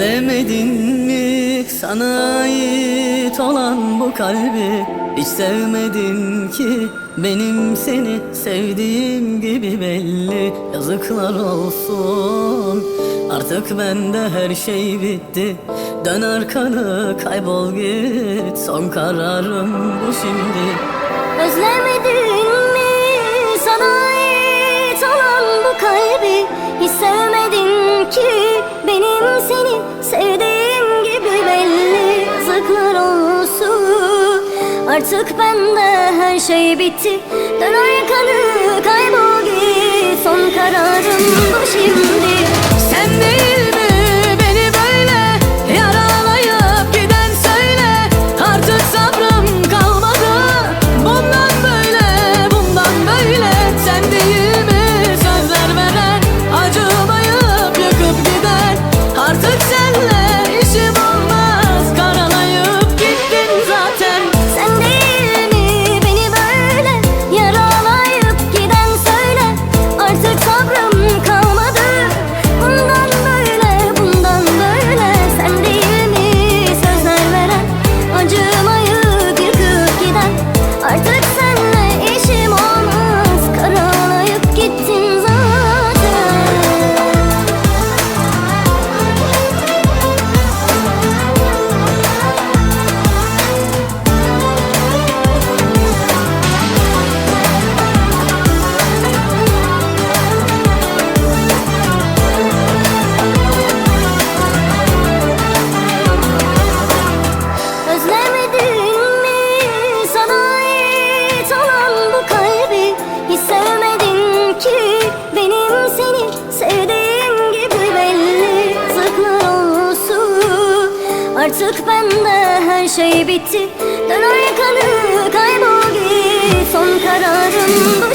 Özlemedin mi? Sana ait olan bu kalbi Hiç sevmedin ki. Benim seni sevdiğim gibi belli. Yazıklar olsun. Artık bende her şey bitti. Dön arkanı kaybol git. Son kararım bu şimdi. Özlemedin mi? Sana ait olan bu kalbi Hiç sevmedin ki artık bende her şey bitti. Dön arkanı kaybol git. Son kararım bu şimdi artık bende her şey bitti. Dön arkanı kaybol git. Son kararım bu